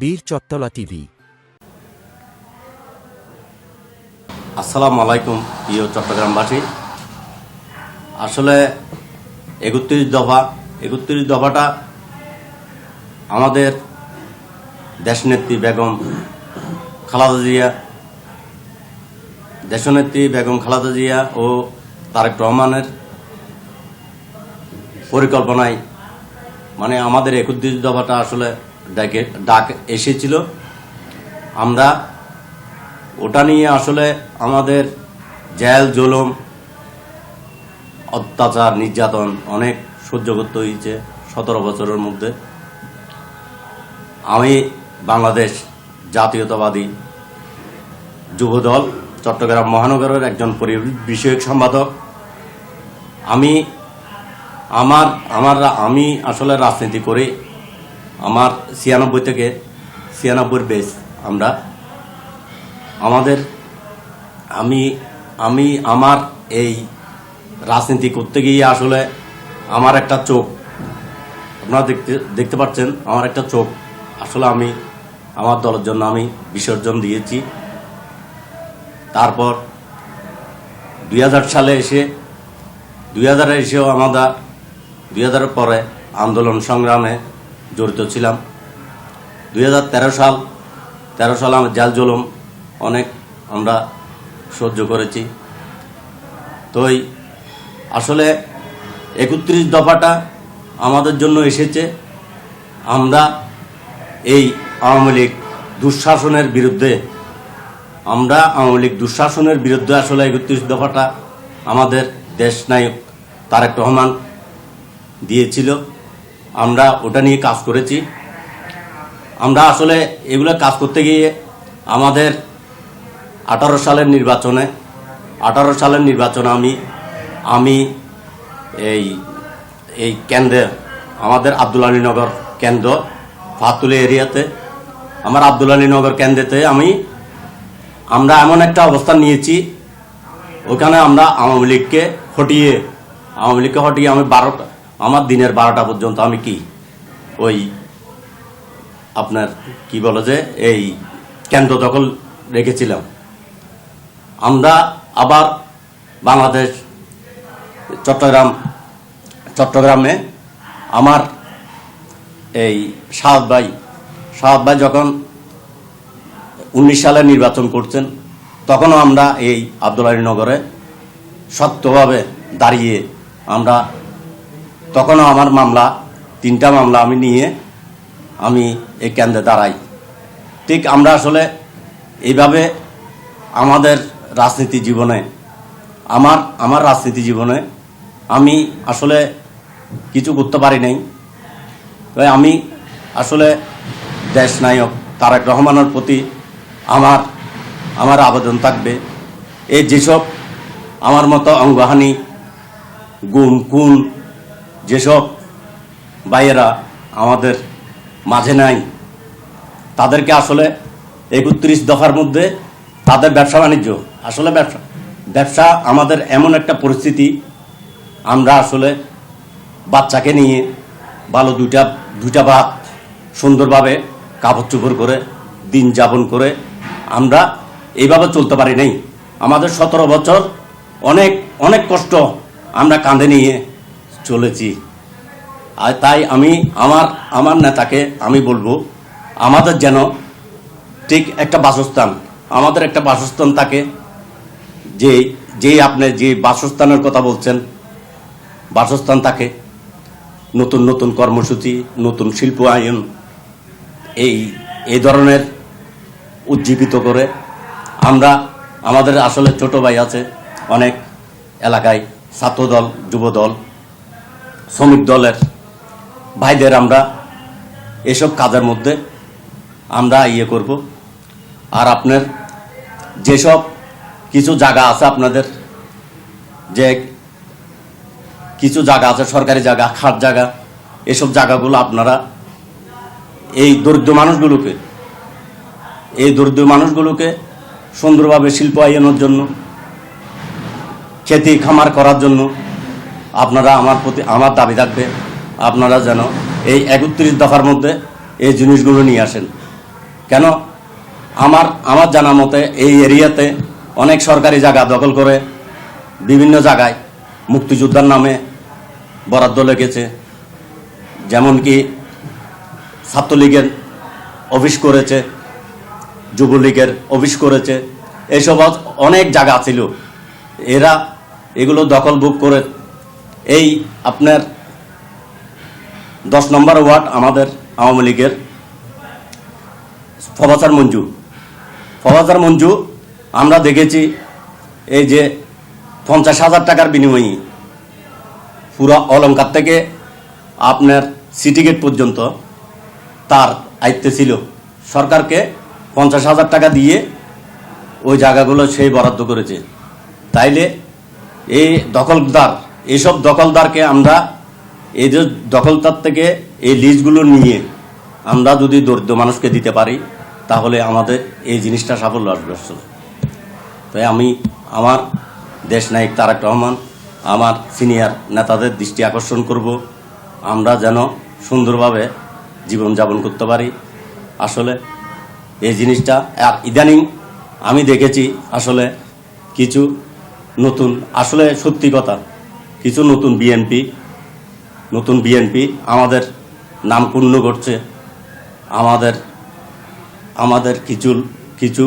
বীর চট্টলা টিভি। আসসালামু আলাইকুম, প্রিয় চট্টগ্রামবাসী। আসলে একত্রিশ দফা, একত্রিশ দফাটা আমাদের দেশনেত্রী বেগম খালাদা জিয়া, দেশনেত্রী বেগম খালাদা জিয়া ও তারেক রহমানের পরিকল্পনায় মানে আমাদের একত্রিশ দফাটা আসলে ডাকে ডাক এসেছিল। আমরা ওটা নিয়ে আসলে আমাদের জেল, জুলুম, অত্যাচার, নির্যাতন অনেক সহ্য করতে হয়েছে সতেরো বছরের মধ্যে। আমি বাংলাদেশ জাতীয়তাবাদী যুবদল, চট্টগ্রাম মহানগরের একজন বিষয়ক সম্পাদক। আমি, আমার আমার, আমি আসলে রাজনীতি করি। আমার ছিয়ানব্বই থেকে ছিয়ানব্বইয়ের বেস আমরা। আমাদের, আমি আমি আমার এই রাজনীতি করতে গিয়ে আসলে আমার একটা চোখ, আপনারা দেখতে দেখতে পাচ্ছেন, আমার একটা চোখ। আসলে আমি, আমার দলের জন্য আমি বিসর্জন দিয়েছি। তারপর দুই হাজার সালে এসে, দুই হাজারে এসেও আমরা, দুই হাজারের পরে আন্দোলন সংগ্রামে জড়িত ছিলাম। দু হাজার তেরো সাল তেরো সাল আমার জাল জলম, অনেক আমরা সহ্য করেছি। তো আসলে একত্রিশ দফাটা আমাদের জন্য এসেছে। আমরা এই আওয়ামী লীগ দুঃশাসনের বিরুদ্ধে, আমরা আওয়ামী লীগ দুঃশাসনের বিরুদ্ধে আসলে একত্রিশ দফাটা আমাদের দেশ নায়ক তারেক রহমান দিয়েছিল। আমরা ওটা নিয়ে কাজ করেছি। আমরা আসলে এগুলো কাজ করতে গিয়ে আমাদের আঠারো সালের নির্বাচনে, আঠারো সালের নির্বাচনে আমি আমি এই এই কেন্দ্রে, আমাদের আব্দুল আলীনগর কেন্দ্র, ফাতুলি এরিয়াতে, আমার আব্দুল আলীনগর কেন্দ্রেতে আমি, আমরা এমন একটা অবস্থান নিয়েছি, ওখানে আমরা আওয়ামী লীগকে হটিয়ে, আওয়ামী লীগকে হটিয়ে আমি বারোটা আমার দিনের বারোটা পর্যন্ত আমি কি? ওই আপনার কি বলে যে, এই কেন্দ্র দখল রেখেছিলাম। আমরা আবার বাংলাদেশ, চট্টগ্রাম, চট্টগ্রামে আমার এই সাহাদ ভাই সাহাদ ভাই যখন উনিশ সালে নির্বাচন করছেন, তখনও আমরা এই আব্দুল আলী নগরে শক্তভাবে দাঁড়িয়ে আমরা তখনও আমার মামলা, তিনটা মামলা আমি নিয়ে আমি এই কেন্দ্রে দাঁড়াই। ঠিক আমরা আসলে এইভাবে আমাদের রাজনীতি জীবনে, আমার আমার রাজনীতি জীবনে আমি আসলে কিছু করতে পারি নাই। তাই আমি আসলে দেশ নায়ক তারেক রহমানের প্রতি আমার আমার আবেদন থাকবে। এই যেসব আমার মতো অঙ্গহানি গুণ কুণ যেসব ভাইয়েরা আমাদের মাঝে নাই, তাদেরকে আসলে একত্রিশ দফার মধ্যে তাদের ব্যবসা বাণিজ্য। আসলে ব্যবসা ব্যবসা আমাদের এমন একটা পরিস্থিতি, আমরা আসলে বাচ্চাকে নিয়ে ভালো দুইটা দুইটা ভাত সুন্দরভাবে কাপড় চোপড় করে, দিন যাপন করে আমরা এইভাবে চলতে পারি নাই। আমাদের সতেরো বছর অনেক অনেক কষ্ট আমরা কাঁধে নিয়ে চলেছি। আর তাই আমি আমার আমার নেতাকে আমি বলব, আমাদের যেন ঠিক একটা বাসস্থান, আমাদের একটা বাসস্থান থাকে, যে যে আপনি যে বাসস্থানের কথা বলছেন, বাসস্থান থাকে, নতুন নতুন কর্মসূচি, নতুন শিল্প আয়ন এই এই ধরনের উজ্জীবিত করে আমরা আমাদের আসলে ছোট ভাই আছে, অনেক এলাকায় ছাত্রদল, যুবদল শ্রমিক দলের ভাইদের আমরা এসব কাজের মধ্যে আমরা ইয়ে করব। আর আপনার যেসব কিছু জায়গা আছে আপনাদের যে কিছু জায়গা আছে, সরকারি জায়গা খাট জায়গা, এসব জায়গাগুলো আপনারা এই দরিদ্র মানুষগুলোকে, এই দরিদ্র মানুষগুলোকে সুন্দরভাবে শিল্প আইনের জন্য, খেতি খামার করার জন্য আপনারা আমার প্রতি আমার দাবি থাকবে আপনারা যেন এই একত্রিশ দফার মধ্যে এই জিনিসগুলো নিয়ে আসেন। কেন? আমার আমার জানা মতে এই এরিয়াতে অনেক সরকারি জায়গা দখল করে বিভিন্ন জায়গায় মুক্তিযোদ্ধার নামে বরাদ্দ লেগেছে। যেমন কি ছাত্রলীগের অফিস করেছে, যুবলীগের অফিস করেছে এইসব অনেক জায়গা ছিল। এরা এগুলো দখল বুক করে এই আপনার দশ নম্বর ওয়ার্ড আমাদের আওয়ামী লীগের। ফবাসার মঞ্জু। ফবাসার মঞ্জু, আমরা দেখেছি এই যে পঞ্চাশ হাজার টাকার বিনিময়ে পুরা অলঙ্কার থেকে আপনার সিটি গেট পর্যন্ত তার আয়ত্তে ছিল। সরকারকে পঞ্চাশ হাজার টাকা দিয়ে ওই জায়গাগুলো সেই বরাদ্দ করেছে। তাইলে এই দখলদার এইসব দখলদারকে আমরা, এই যে দখলদার থেকে এই লিজগুলো নিয়ে আমরা যদি দরিদ্র মানুষকে দিতে পারি, তাহলে আমাদের এই জিনিসটা সাফল্য আসবে তাই আমি, আমার দেশ নায়ক তারেক রহমান, আমার সিনিয়র নেতাদের দৃষ্টি আকর্ষণ করব। আমরা যেন সুন্দরভাবে জীবনযাপন করতে পারি। আসলে এই জিনিসটা, আর ইদানিং আমি দেখেছি আসলে কিছু নতুন, আসলে সত্যি কথা কিছু নতুন বিএনপি নতুন বিএনপি আমাদের নাম পূর্ণ করছে আমাদের আমাদের কিছু কিছু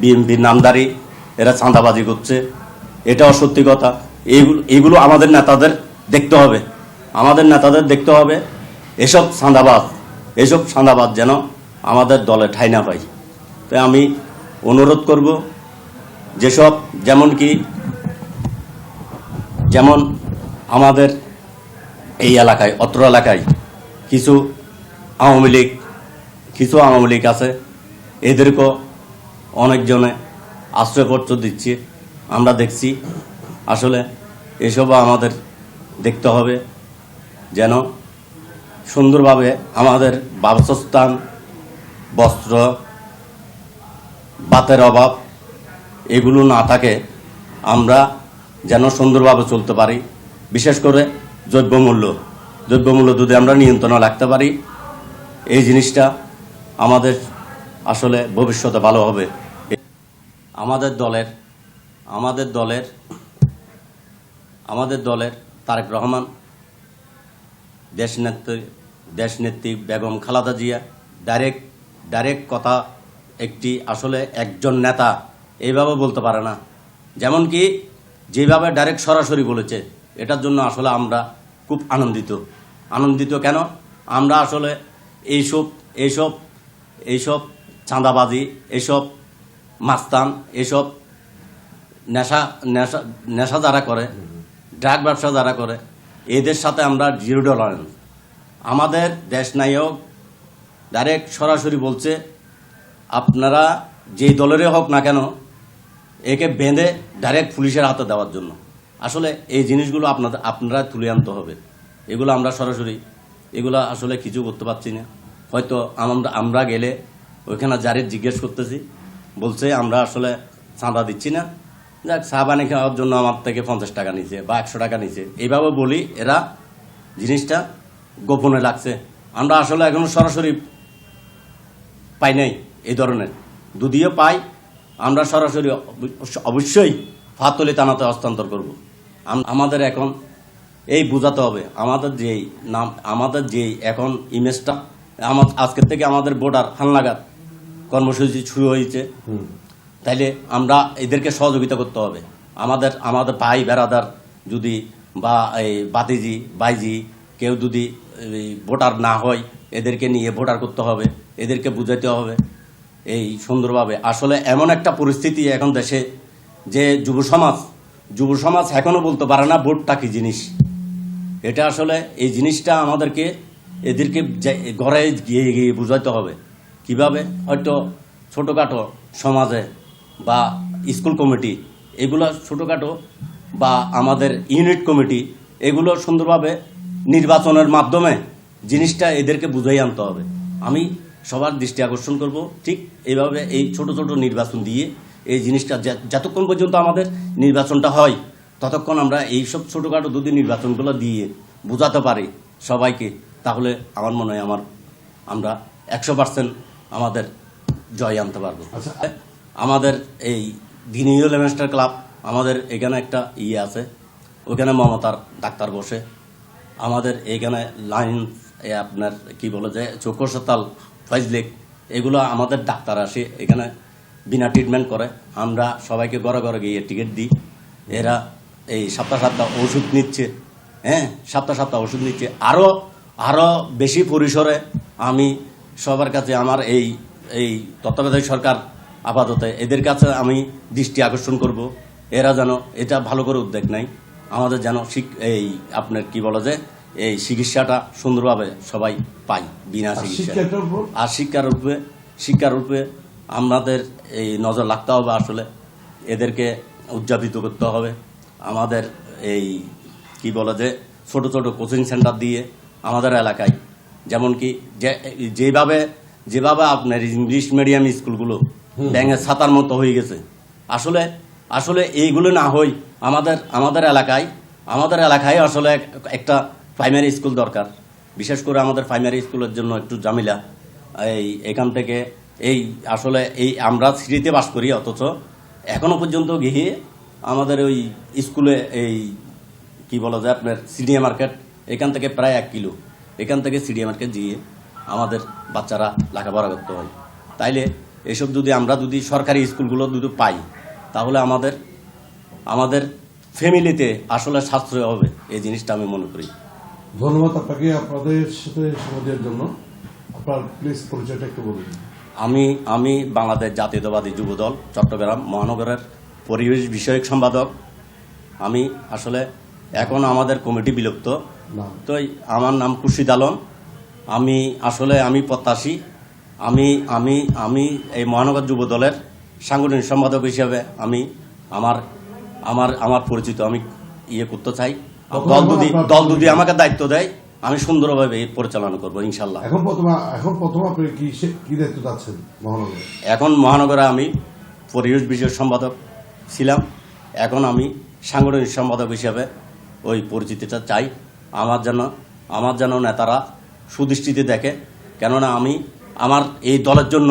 বিএনপি নামদারি, এরা চাঁদাবাজি করছে। এটাও সত্যি কথা। এইগুলো এইগুলো আমাদের নেতাদের দেখতে হবে। আমাদের নেতাদের দেখতে হবে, এসব চাঁদাবাজ এসব চাঁদাবাজ যেন আমাদের দলে ঠাই না পাই তাই আমি অনুরোধ করব, যেসব যেমন কি যেমন আমাদের এই এলাকায়, অত্র এলাকায় কিছু আওয়ামী লীগ, কিছু আওয়ামী লীগ আছে। এদেরকেও অনেকজনে আশ্রয়পত্র দিচ্ছে। আমরা দেখছি, আসলে এসবও আমাদের দেখতে হবে যেন সুন্দরভাবে আমাদের বাসস্থান, বস্ত্র, বাতের অভাব, এগুলো না থাকে। আমরা যেন সুন্দরভাবে চলতে পারি। বিশেষ করে দ্রব্যমূল্য। দ্রব্যমূল্য যদি আমরা নিয়ন্ত্রণে রাখতে পারি। এই জিনিসটা আমাদের আসলে ভবিষ্যতে ভালো হবে। আমাদের দলের আমাদের দলের আমাদের দলের তারেক রহমান, দেশনেত্রী দেশনেত্রী বেগম খালাদা জিয়া, ডাইরেক্ট ডাইরেক্ট কথা একটি আসলে একজন নেতা এইভাবে বলতে পারে না। যেমন কি যেভাবে ডাইরেক্ট সরাসরি বলেছে, এটার জন্য আসলে আমরা খুব আনন্দিত। আনন্দিত কেন? আমরা আসলে এইসব এইসব এইসব চাঁদাবাজি, এইসব মাস্তান, এইসব নেশা নেশা নেশা যারা করে, ড্রাগ ব্যবসা যারা করে, এদের সাথে আমরা জিরো টলারেন্স আমাদের দেশ নায়ক ডাইরেক্ট সরাসরি বলছে, আপনারা যেই দলেরই হোক না কেন একে বেঁধে ডাইরেক্ট পুলিশের হাতে দেওয়ার জন্য। আসলে এই জিনিসগুলো আপনাদের আপনারা তুলে আনতে হবে। এগুলো আমরা সরাসরি, এগুলো আসলে কিছু করতে পারছি না। হয়তো আমরা আমরা গেলে ওইখানে যারে জিজ্ঞেস করতেছি, বলছে আমরা আসলে চাঁদা দিচ্ছি না। যাক, চা পানি খাওয়ার জন্য আমার থেকে পঞ্চাশ টাকা নিছে বা একশো টাকা নিছে। এইভাবে বলি, এরা জিনিসটা গোপনে লাগছে আমরা আসলে এখনও সরাসরি পাই নাই এই ধরনের। যদিও পাই আমরা সরাসরি অব- অবশ্যই ফাতলি থানাতে হস্তান্তর করব। আমাদের এখন এই বোঝাতে হবে আমাদের যেই নাম আমাদের যেই এখন ইমেজটা আমার আজকের থেকে আমাদের বোর্ডার হালনাগাদ কর্মসূচি শুরু হয়েছে। তাইলে আমরা এদেরকে সহযোগিতা করতে হবে। আমাদের আমাদের ভাই বেড়াদার যদি বা এই বাতিজি বাইজি কেউ যদি ভোটার না হয় এদেরকে নিয়ে ভোটার করতে হবে এদেরকে বুঝাইতে হবে। এই সুন্দরভাবে। আসলে এমন একটা পরিস্থিতি এখন দেশে যে যুব সমাজ যুব সমাজ এখনও বলতে পারে না ভোটটা কি জিনিস। এটা আসলে এই জিনিসটা আমাদেরকে, এদেরকে ঘরে গিয়ে গিয়ে বুঝাইতে হবে। কীভাবে? হয়তো ছোটোখাটো সমাজে বা স্কুল কমিটি, এগুলো ছোটোখাটো বা আমাদের ইউনিট কমিটি, এগুলো সুন্দরভাবে নির্বাচনের মাধ্যমে জিনিসটা এদেরকে বুঝাই আনতে হবে। আমি সবার দৃষ্টি আকর্ষণ করব। ঠিক এইভাবে এই ছোট ছোট নির্বাচন দিয়ে এই জিনিসটা যতক্ষণ পর্যন্ত আমাদের নির্বাচনটা হয় ততক্ষণ আমরা এইসব ছোটোখাটো যদি নির্বাচনগুলো দিয়ে বোঝাতে পারি সবাইকে তাহলে আমার মনে হয় আমার আমরা একশো পার্সেন্ট আমাদের জয় আনতে পারব। আচ্ছা। আমাদের এই দিনীয় লেমেস্টার ক্লাব আমাদের এখানে একটা ইয়ে আছে ওখানে মমতার ডাক্তার বসে। আমাদের এখানে লাইন আপনার কি বলে যে চক্ষু সতাল ফয়জলেক এগুলো আমাদের ডাক্তার আসে, এখানে বিনা ট্রিটমেন্ট করে। আমরা সবাইকে ঘরে ঘরে গিয়ে টিকিট দিই। এরা এই সপ্তাহ সপ্তাহ ওষুধ নিচ্ছে হ্যাঁ? সপ্তাহ সপ্তাহ ওষুধ নিচ্ছে। আরও আরও বেশি পরিসরে আমি সবার কাছে আমার এই এই তত্ত্বাবধায়ক সরকার আপাতত, এদের কাছে আমি দৃষ্টি আকর্ষণ করব। এরা যেন এটা ভালো করে উদ্যোগ নেয়। আমাদের যেন শিক- এই আপনার কি বলে যে এই চিকিৎসাটা সুন্দরভাবে সবাই পাই বিনা চিকিৎসা আর শিক্ষার রূপে শিক্ষার রূপে আমাদের এই নজর রাখতে হবে আসলে। এদেরকে উদযাপিত করতে হবে। আমাদের এই কি বলে যে ছোট ছোট কোচিং সেন্টার দিয়ে আমাদের এলাকায়। যেমন কি যেভাবে যেভাবে আপনার ইংলিশ মিডিয়াম স্কুলগুলো ব্যাঙের ছাতার মতো হয়ে গেছে। আসলে আসলে এইগুলো না হই আমাদের আমাদের এলাকায় আমাদের এলাকায় আসলে এক- একটা প্রাইমারি স্কুল দরকার। বিশেষ করে আমাদের প্রাইমারি স্কুলের জন্য একটু জামিলা এই, এখান থেকে এই আসলে এই আমরা সিটিতে বাস করি অথচ। এখনও পর্যন্ত গিয়ে আমাদের ওই স্কুলে এই কি বলা যায় আপনার সিডিএ মার্কেট, এখান থেকে প্রায় এক কিলো। এখান থেকে সিডিএ মার্কেট গিয়ে আমাদের বাচ্চারা লেখাপড়া করতে হয়। তাইলে এসব যদি আমরা যদি সরকারি স্কুলগুলো যদি পাই, তাহলে আমাদের আমাদের ফ্যামিলিতে আসলে সাশ্রয় হবে, এই জিনিসটা আমি মনে করি। ধন্যবাদ আপনাকে আপনাদের সাথে সময় দেওয়ার জন্য। আপনার প্লিজ পরিচয়টা একটু বলুন। আমি আমি বাংলাদেশ জাতীয়তাবাদী যুবদল চট্টগ্রাম মহানগরের পরিবেশ বিষয়ক সম্পাদক। আমি আসলে এখন আমাদের কমিটি বিলুপ্ত। তো আমার নাম খুরশিদ আলম। আমি আসলে আমি প্রত্যাশী। আমি আমি আমি এই মহানগর যুব দলের সাংগঠনিক সম্পাদক হিসাবে আমি আমার আমার আমার পরিচিত আমি ইয়ে করতে চাই। দল যদি দল যদি আমাকে দায়িত্ব দেয় আমি সুন্দরভাবে পরিচালনা করব ইনশাল্লাহ। এখন প্রথমে এখন প্রথম আপনি কি কি দায়িত্ব যাচ্ছেন মহানগরে? এখন মহানগরে আমি পরিবেশ বিষয়ক সম্পাদক ছিলাম। এখন আমি সাংগঠনিক সম্পাদক হিসেবে ওই পরিচিতিটা চাই। আমার যেন আমার যেন নেতারা সুদৃষ্টিতে দেখে। কেননা আমি আমার এই দলের জন্য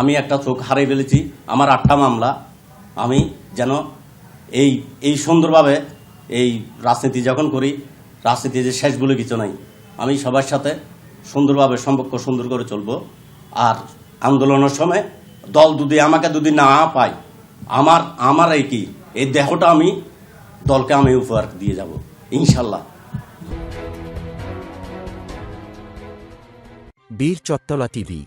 আমি একটা চোখ হারিয়ে ফেলেছি। আমার আটটা মামলা। আমি যেন এই এই সুন্দরভাবে এই রাজনীতি যখন করি, রাজনীতি যে শেষ বলে কিছু নাই। আমি সবার সাথে সুন্দরভাবে সম্পর্ক সুন্দর করে চলবো। আর আন্দোলনের সময় দল যদি আমাকে যদি না পায়, আমার আমার এই কি? এই দেহটা আমি, দলকে আমি উপহার দিয়ে যাব, ইনশাল্লাহ। বীর চত্তলা টিভি